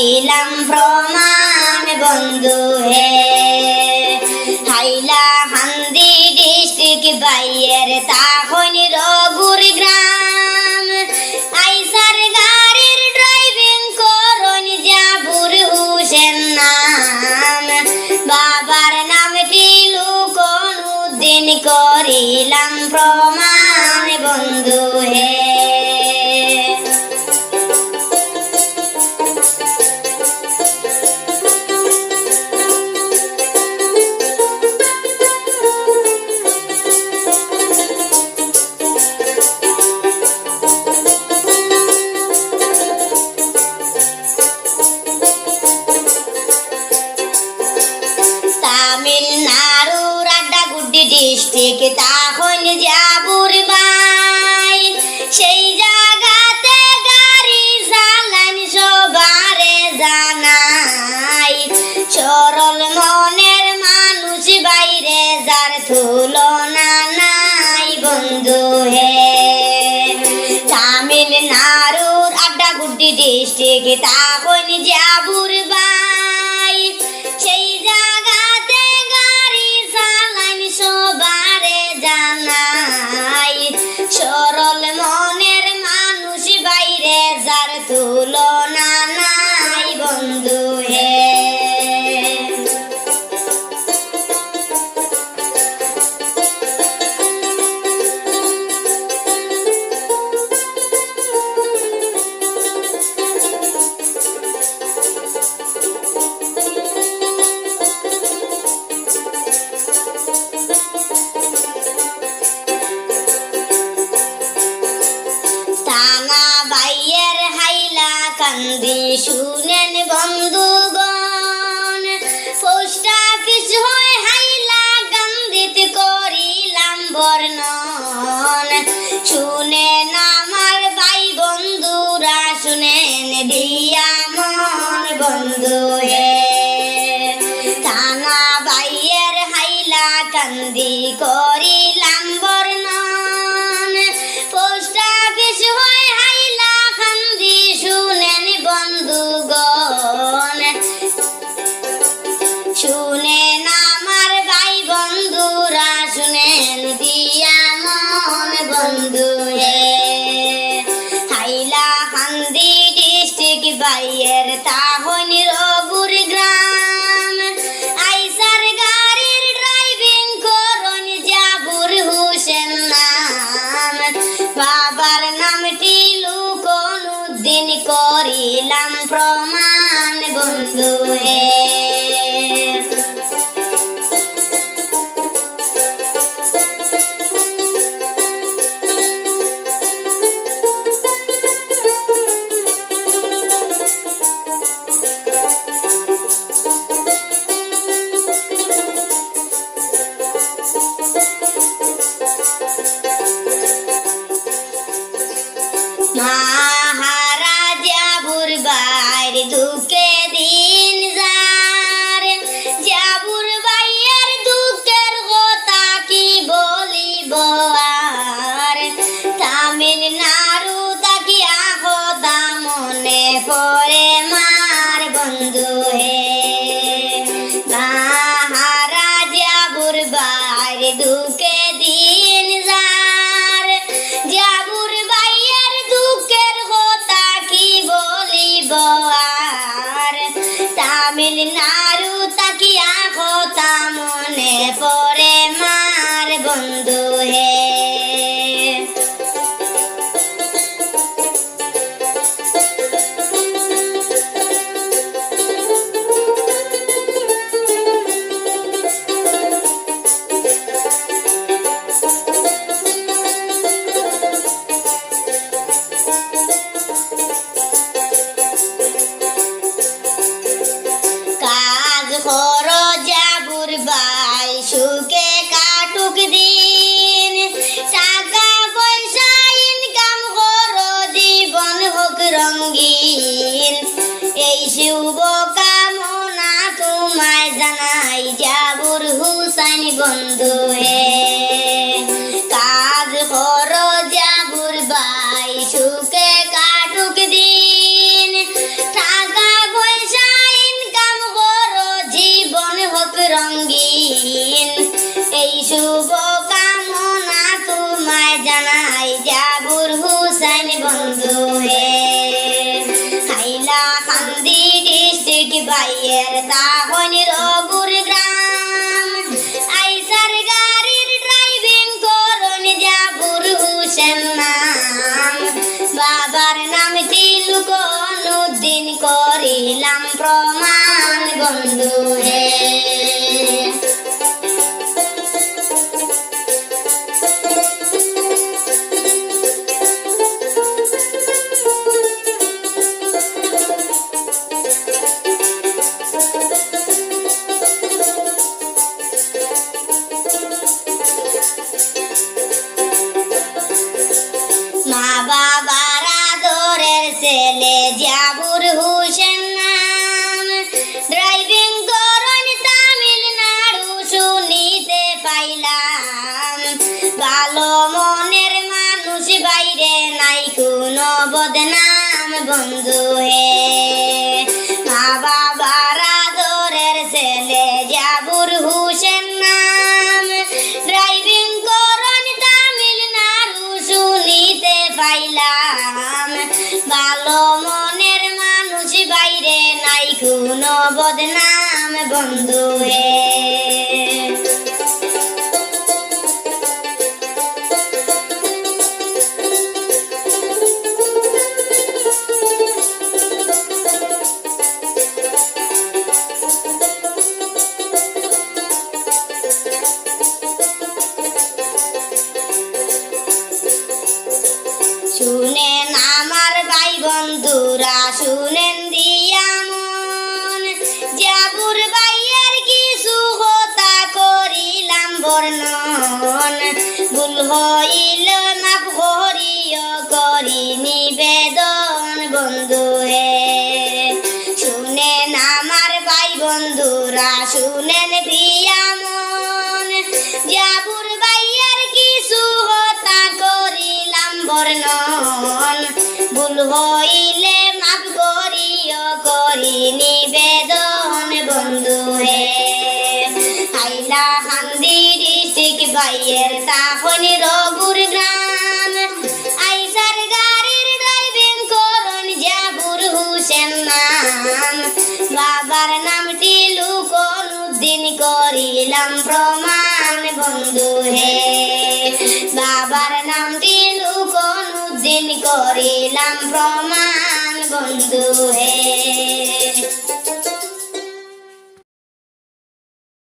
করিলাম প্রমাণ বন্ধু হে। হাইলা হান্দি ডিস্ট্রিক্ট বাইয়ের তাহন রগুর গ্রাম আইসার গাড়ির ড্রাইভিং করন জাবুর হুসেন নাম। বাবার নামটি লুকন উদ্দিন করিলাম প্রমাণ বন্ধু হে। ডিস্ট্রিক্ট তখন জাবুর বাই সেই জায়গাতে গাড়ি চালান সবারে জানাই। সরল মনের মানুষ বাইরে যার তুলনা নাই বন্ধু হে। তামিলনাড়ুর আড্ডা আড্ডাগুড্ডি ডিস্ট্রিক্ট তখন জাবুর বাই টানা বাইয়ের হাইলা কান্দি শুনেন বন্ধুগণ পোস্ট অফিস হয় হাইলা কান্দিত করিলাম বর্ণন। শুনেন বাইয়ের তাহন রবুর গ্রাম। আইসার গাড়ির ড্রাইভিং করুন জাবুর হুসেন নাম। বাবার নামটি লুকন, উদ্দিন করিলাম প্রমাণ বন্ধু হে। ಬಂದು হুসেন নাম। বাবার নাম তিলক অনুদ্দিন করিলাম প্রমাণ বন্ধু হে। ছেলে জাবুর হুসেন নাম। ড্রাইভিং করন তামিলনাড়ু শুনিতে পাইলাম। ভালো মনের মানুষ বাইরে নাই, কোনো বদনাম বন্ধু হে। কোনো বদনাম বন্ধু বর্ণন ভুল হইল মাফ করিও করি নিবেদন বন্ধু হে। শুনেন আমার ভাই বন্ধুরা, শুনেন দিয়া মন। জাবুর ভাইয়ের কিছু কথা করিলাম বর্ণন। ভুল হইলে মাফ করিও করি নিবেদন বন্ধু বাইয়ের তাহনি রঘুর গ্রাম। আইসার গাড়ির ড্রাইভিং করুন জাবুর হুসেন নাম। বাবার নামটি লুকন উদ্দিন করিলাম প্রমাণ, বন্ধু হে। বাবার নামটি লুকন উদ্দিন করিলাম প্রমাণ, বন্ধু হে।